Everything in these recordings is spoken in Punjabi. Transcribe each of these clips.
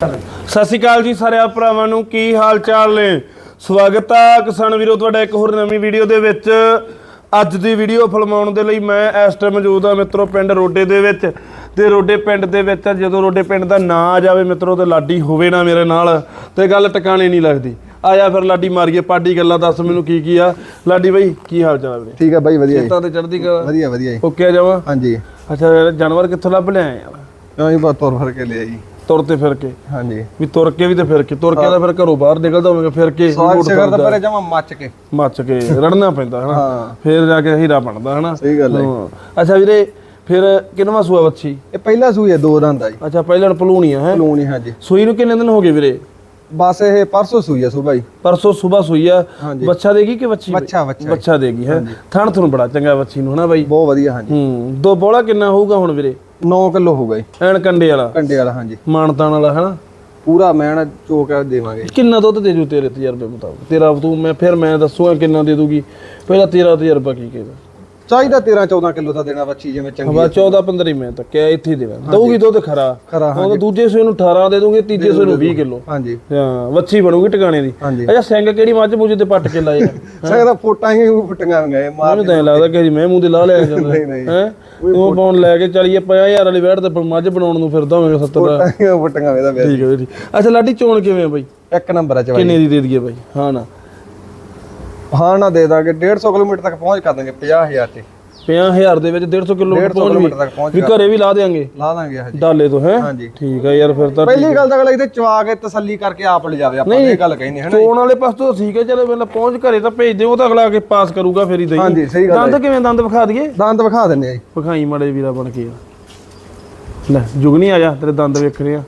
ਸਤਿ ਸ਼੍ਰੀ ਅਕਾਲ ਜੀ ਸਾਰਿਆਂ ਭਰਾਵਾਂ ਨੂੰ ਕੀ ਹਾਲ ਚਾਲ ਨੇ? ਸਵਾਗਤ ਆ ਕਿਸਾਨ ਵੀਰੋ ਤੁਹਾਡਾ ਇੱਕ ਹੋਰ ਨਵੀਂ ਵੀਡੀਓ ਦੇ ਵਿੱਚ। ਅੱਜ ਦੀ ਵੀਡੀਓ ਫਿਲਮਾਉਣ ਦੇ ਲਈ ਮੈਂ ਇਸ ਟਾਈਮ ਮੌਜੂਦ ਆ ਮਿੱਤਰੋ ਪਿੰਡ ਰੋਡੇ ਦੇ ਵਿੱਚ। ਤੇ ਰੋਡੇ ਪਿੰਡ ਦੇ ਵਿੱਚ ਜਦੋਂ ਰੋਡੇ ਪਿੰਡ ਦਾ ਨਾਂ ਆ ਜਾਵੇ ਮਿੱਤਰੋ ਤੇ ਲਾਡੀ ਹੋਵੇ ਨਾ ਮੇਰੇ ਨਾਲ ਤੇ ਗੱਲ ਟਿਕਾਣੇ ਨਹੀਂ ਲੱਗਦੀ। ਆ ਜਾ ਫਿਰ ਲਾਡੀ ਮਾਰੀਏ ਪਾਡੀ ਗੱਲਾਂ ਦੱਸ ਮੈਨੂੰ ਕੀ ਕੀ ਆ। ਲਾਡੀ ਬਾਈ ਕੀ ਹਾਲ ਚਾਲ ਆ ਵੀਰੇ ਠੀਕ ਹੈ ਬਾਈ ਵਧੀਆ ਜੀ। ਖੇਤਾਂ ਤੇ ਚੜਦੀ ਕਲਾ? ਵਧੀਆ ਵਧੀਆ ਓਕੇ ਜਾਵਾ? ਹਾਂਜੀ। ਅੱਛਾ ਜਾਨਵਰ ਕਿੱਥੋਂ ਲੱਭ ਲਿਆ ਕਿਉਂ ਜੀ ਬਹੁਤ ਤੁਰ ਫਿਰ ਕੇ ਲਿਆ ਜੀ ਤੁਰ ਤੇ ਫਿਰ ਕੇ। ਹਾਂਜੀ। ਵੀ ਤੁਰ ਕੇ ਵੀ ਤੇ ਫਿਰ ਕੇ। ਤੁਰ ਕੇ ਤਾਂ ਫਿਰ ਘਰੋਂ ਬਾਹਰ ਨਿਕਲਦਾ ਹੋਵੇਗਾ ਫਿਰ ਕੇ ਸਾਗ ਸ਼ਗਰ ਦਾ ਪਰੇ ਜਮਾ ਮੱਚ ਕੇ। ਮੱਚ ਕੇ ਰੜਨਾ ਪੈਂਦਾ ਹਨਾ। ਫਿਰ ਜਾ ਕੇ ਹੀਰਾ ਬਣਦਾ ਹਨਾ। ਸਹੀ ਗੱਲ ਹੈ। ਅੱਛਾ ਵੀਰੇ ਫਿਰ ਕਿੰਨਵਾ ਸੂਆ ਬੱਚੀ? ਇਹ ਪਹਿਲਾ ਸੂਈ ਹੈ ਦੋ ਦੰਦ ਦਾ ਜੀ ਅੱਛਾ ਪਹਿਲਾਂ ਪਲੂਣੀ ਆ ਹੈ? ਲੂਣੀ ਹਾਂਜੀ। ਸੂਈ ਨੂੰ ਕਿੰਨੇ ਦਿਨ ਹੋ ਗਏ ਵੀਰੇ? ਬਸ ਇਹ ਪਰਸੋਂ ਸੂਈ ਹੈ। ਸੁਬਾਈ ਪਰਸੋਂ ਸਵੇਰ ਸੂਈ ਆ। ਬੱਚਾ ਦੇਗੀ ਕਿ ਬੱਚੀ? ਬੱਚਾ ਬੱਚਾ। ਬੱਚਾ ਦੇਗੀ ਹੈ? ਥਣ ਤੁਹਾਨੂੰ ਬੜਾ ਚੰਗਾ ਬੱਚੀ ਨੂੰ ਹਨਾ ਬਾਈ? ਬਹੁਤ ਵਧੀਆ ਹਾਂਜੀ। ਹੂੰ। ਦੋ ਬੋਲਾ ਕਿੰਨਾ ਹੋਊਗਾ ਹੁਣ ਵੀਰੇ? 9 ਕਿਲੋ ਹੋਊਗਾ ਜੀ। ਐਨ ਕੰਡੇ ਵਾਲਾ? ਕੰਡੇ ਵਾਲਾ ਹਾਂਜੀ। ਮਾਨਤਾਨ ਵਾਲਾ ਹਨਾ? ਪੂਰਾ ਮੈਣ ਚੋਕ ਦੇਵਾਂਗੇ। ਕਿੰਨਾ ਦੁੱਧ ਦੇ ਜੂ ਤੇਰੇ ਤਜਰਬੇ ਮੁਤਾਬਕ? ਤੇਰਾ ਤੂੰ ਮੈਂ ਫਿਰ ਮੈਂ ਦੱਸੂਗਾ ਕਿੰਨਾ ਦੇ ਦੂਗੀ। ਪਹਿਲਾਂ ਤੇਰਾ ਤਜਰਬਾ ਕੀ ਕਹਿੰਦਾ ਚਾਹੀਦਾ 13 14 ਕਿਲੋ ਦਾ ਦੇਣਾ ਬੱਚੀ ਜਿਵੇਂ ਚੰਗੀ ਹਵਾ 14 15 ਹੀ ਮੈਂ ਤਾਂ ਕਿਹਾ ਇੱਥੇ ਹੀ ਦੇਣਾ ਦਊਗੀ ਦੁੱਧ ਖਰਾ। ਖਰਾ ਉਹ ਦੂਜੇ ਸੂਏ ਨੂੰ 18 ਦੇ ਦੂੰਗੇ ਤੀਜੇ ਸੂਏ ਨੂੰ 20 ਕਿਲੋ। ਹਾਂਜੀ। ਹਾਂ ਵੱਛੀ ਬਣੂਗੀ ਟਿਕਾਣੇ ਦੀ। ਹਾਂਜੀ। ਅੱਛਾ ਸਿੰਘ ਕਿਹੜੀ ਮੱਝ ਮੂਝੇ ਤੇ ਪੱਟ ਕੇ ਲਾਏ ਸਕਦਾ ਫੋਟਾਂ ਹੀ ਫੁੱਟੀਆਂ ਗਏ ਮਾਰ ਮੈਨੂੰ ਤਾਂ ਐਂ ਲੱਗਦਾ ਕਿ ਮੈਂ ਮੂੰਹ ਤੇ ਲਾ ਲਿਆ ਜਾਂਦਾ। ਨਹੀਂ ਨਹੀਂ। ਹੈ? ਉਹ ਪਾਉਣ ਲੈ ਕੇ ਚਲੀਏ 50000 ਵਾਲੀ ਵੈੜ ਤੇ ਮੱਝ ਬਣਾਉਣ ਨੂੰ ਫਿਰਦਾ ਹੋਵੇਗਾ 70 ਫੋਟਾਂ ਹੀ ਫੁੱਟੀਆਂ ਵੇਦਾ ਠੀਕ ਹੈ ਜੀ। ਅੱਛਾ ਲਾਡੀ ਚੋਣ ਕਿਵੇਂ ਆ ਬਾਈ? ਇੱਕ ਨੰਬਰ ਹੈ ਚਵਾਈ। ਕਿੰਨੇ ਦੀ ਦੇ ਦਈਏ ਬਾਈ? ਹਾਂ ਨਾ। ਹਾਂ ਨਾ ਦੇ ਦਾਂਗੇ। 150 ਕਿਲੋਮੀਟਰ ਤੱਕ ਪਹੁੰਚ ਕਰ ਦਾਂਗੇ 50000 ਤੇ। 50000 ਦੇ ਵਿੱਚ 150 ਕਿਲੋਮੀਟਰ 150 ਪਹੁੰਚ ਕਿਲੋਮੀਟਰ ਤੱਕ ਪਹੁੰਚ ਵੀ ਘਰੇ ਵੀ ਲਾ ਦੇਾਂਗੇ ਲਾ ਦਾਂਗੇ ਹਜੇ ਡਾਲੇ ਤੋਂ ਹੈ? ਹਾਂਜੀ। ਠੀਕ ਹੈ ਯਾਰ ਫਿਰ ਤਾਂ ਪਹਿਲੀ ਗੱਲ ਤਾਂ ਅਗਲਾ ਇੱਥੇ ਚਵਾ ਕੇ ਤਸੱਲੀ ਕਰਕੇ ਆਪ ਲੈ ਜਾਵੇ ਆਪਾਂ ਇਹ ਗੱਲ ਕਹਿੰਦੇ ਹਨ ਚੋਣ ਵਾਲੇ ਪਾਸ ਤੋਂ ਠੀਕ ਹੈ ਚਲੋ ਪਹਿਲਾਂ ਪਹੁੰਚ ਘਰੇ ਤਾਂ ਭੇਜ ਦਿਓ ਉਹ ਤਾਂ ਅਗਲਾ ਆ ਕੇ ਪਾਸ ਕਰੂਗਾ ਫਿਰ ਹੀ ਦਈ। ਹਾਂਜੀ ਸਹੀ ਗੱਲ ਦੰਦ ਕਿਵੇਂ ਦੰਦ ਵਿਖਾ ਦਈਏ? ਦੰਦ ਵਿਖਾ ਦਿੰਨੇ ਆ ਜੀ। ਵਿਖਾਈ ਮੜੇ ਵੀਰਾ ਬਣ ਕੇ ਲੈ ਜੁਗਨੀ ਆ ਜਾ ਤੇਰੇ ਦੰਦ ਵੇਖਣੇ ਆ।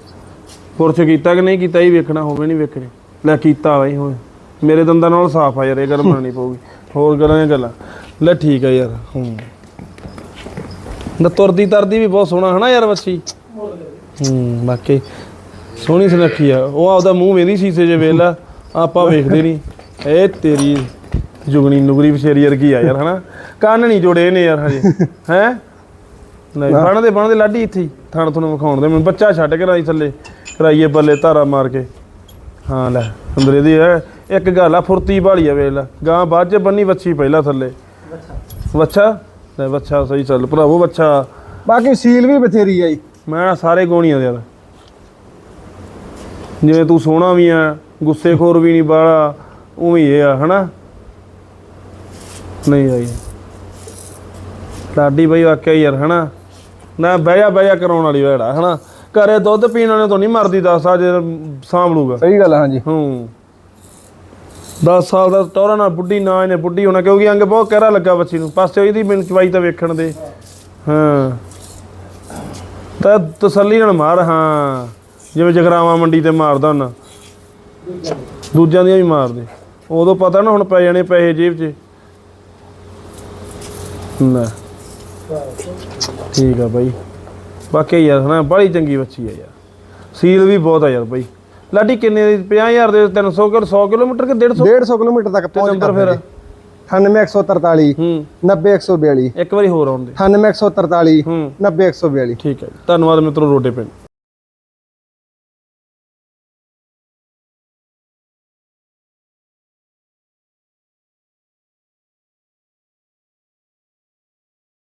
ਪੁਰਸ਼ ਕੀਤਾ ਕਿ ਨਹੀਂ ਕੀਤਾ ਇਹ ਵੇਖਣਾ ਹੋਵੇ ਨਹੀਂ ਵੇਖਣੇ। ਲੈ ਕੀਤਾ ਬਾਈ ਹੋਏ। ਮੇਰੇ ਦੰਦਾਂ ਨਾਲ ਸਾਫ਼ ਆ ਯਾਰ ਇਹ ਗੱਲ ਮੰਨਣੀ ਪਊਗੀ। ਹੋਰ ਗੱਲਾਂ ਦੀਆਂ ਗੱਲਾਂ। ਲੈ ਠੀਕ ਆ ਯਾਰ ਹੂੰ। ਨਾ ਤੁਰਦੀ ਤਰਦੀ ਵੀ ਬਹੁਤ ਸੋਹਣਾ ਹਨਾ ਯਾਰ ਬੱਚੀ ਹੂੰ ਬਾਕੀ ਸੋਹਣੀ ਸੁਨੱਖੀ ਆ। ਉਹ ਆਪਦਾ ਮੂੰਹ ਵੇਂਦੀ ਸੀਸੇ 'ਚ ਵੇਲਾ ਆਪਾਂ ਵੇਖਦੇ ਨਹੀਂ। ਇਹ ਤੇਰੀ ਜੁਗਣੀ ਨੁਗਰੀ ਵਿਸ਼ੇਰੀ ਵਰਗੀ ਆ ਯਾਰ ਹਨਾ? ਕੰਨ ਨਹੀਂ ਜੋੜੇ ਨੇ ਯਾਰ ਹਜੇ ਹੈ? ਨਹੀਂ ਬਣਦੇ ਬਣਦੇ ਲਾਡੀ ਇੱਥੇ ਹੀ। ਥਣ ਤੁਹਾਨੂੰ ਵਿਖਾਉਣ ਦੇ ਮੈਨੂੰ ਬੱਚਾ ਛੱਡ ਕੇ ਰਾਈ ਥੱਲੇ ਕਰਾਈਏ ਬੱਲੇ ਧਾਰਾ ਮਾਰ ਕੇ। ਹਾਂ ਲੈ ਅੰਦਰੇ ਦੀ ਹੈ। ਇੱਕ ਗੱਲ ਆ ਫੁਰਤੀ ਵਾਲੀ ਆ ਵੇਖ ਲੈ। ਗਾਂ ਬਾਅਦ ਚ ਬੰਨੀ ਵੱਛੀ ਪਹਿਲਾਂ ਥੱਲੇ। ਬੱਚਾ ਲੈ ਬੱਚਾ ਸਹੀ ਚੱਲ ਭਰਾਵੋ ਬੱਚਾ ਬਾਕੀ ਸੀਲ ਵੀ ਬਥੇਰੀ ਆ ਜੀ। ਮੈਂ ਨਾ ਸਾਰੇ ਗੋਣੀਆਂ ਯਾਰ ਜਿਵੇਂ ਤੂੰ ਸੋਹਣਾ ਵੀ ਆ ਗੁੱਸੇਖੋਰ ਵੀ ਨਹੀਂ ਬਾਲਾ ਉਵੇਂ ਹੀ ਇਹ ਆ ਹਨਾ? ਨਹੀਂ ਆਈ। ਲਾਡੀ ਬਈ ਵਾਕਿਆ ਯਾਰ ਹਨਾ? ਨਾ ਬਹਿ ਜਾ ਬਹਿ ਜਾ ਕਰਾਉਣ ਵਾਲੀ ਵੇੜਾ ਹਨਾ? ਘਰੇ ਦੁੱਧ ਪੀਣ ਵਾਲੇ ਤੋਂ ਨਹੀਂ ਮਰਦੀ ਦੱਸ ਆ ਜੇ ਸਾਂਭ ਲੂਗਾ ਸਹੀ ਗੱਲ ਆ ਹਾਂਜੀ। ਹੂੰ। 10 ਸਾਲ ਦਾ ਟੋਰਾ ਨਾ ਬੁੱਢੀ, ਨਾ ਇਹਨੇ ਬੁੱਢੀ ਹੋਣਾ, ਕਿਉਂਕਿ ਅੰਗ ਬਹੁਤ ਕਹਿਰਾ ਲੱਗਾ ਬੱਚੀ ਨੂੰ। ਪਾਸੇ ਇਹਦੀ ਮੈਨੂੰ ਚਵਾਈ ਤਾਂ ਵੇਖਣ ਦੇ। ਹਾਂ। ਤਾਂ ਤਸੱਲੀ ਨਾਲ ਮਾਰ, ਹਾਂ। ਜਿਵੇਂ ਜਗਰਾਵਾਂ ਮੰਡੀ ਤੇ ਮਾਰਦਾ ਹੁੰਦਾ। ਦੂਜਿਆਂ ਦੀਆਂ ਵੀ ਮਾਰਦੇ। ਉਦੋਂ ਪਤਾ ਨਾ ਹੁਣ ਪੈ ਜਾਣੇ ਪੈਸੇ ਜੇਬ 'ਚ। ਨਾ। ਠੀਕ ਆ ਬਾਈ। ਬਾਕੀ ਯਾਰ, ਹਨਾ ਬੜੀ ਚੰਗੀ ਬੱਚੀ ਆ ਯਾਰ। ਸੀਲ ਵੀ ਬਹੁਤ ਆ ਯਾਰ ਬਾਈ। ਲਾਡੀ ਕਿੰਨੇ ਦੀ? 50000 ਦੇ 300 ਕਿ 100 ਕਿਲੋਮੀਟਰ ਕਿ 150 150 ਕਿਲੋਮੀਟਰ ਤੱਕ ਪਹੁੰਚ ਨੰਬਰ ਫਿਰ? 98143 ਹੂੰ। 90142 ਇੱਕ ਵਾਰੀ ਹੋਰ ਆਉਂਦੇ। 98143 ਹੂੰ। 90142 ਠੀਕ ਹੈ। ਧੰਨਵਾਦ ਮਿੱਤਰੋ ਰੋਡੇ ਪਿੰਡ।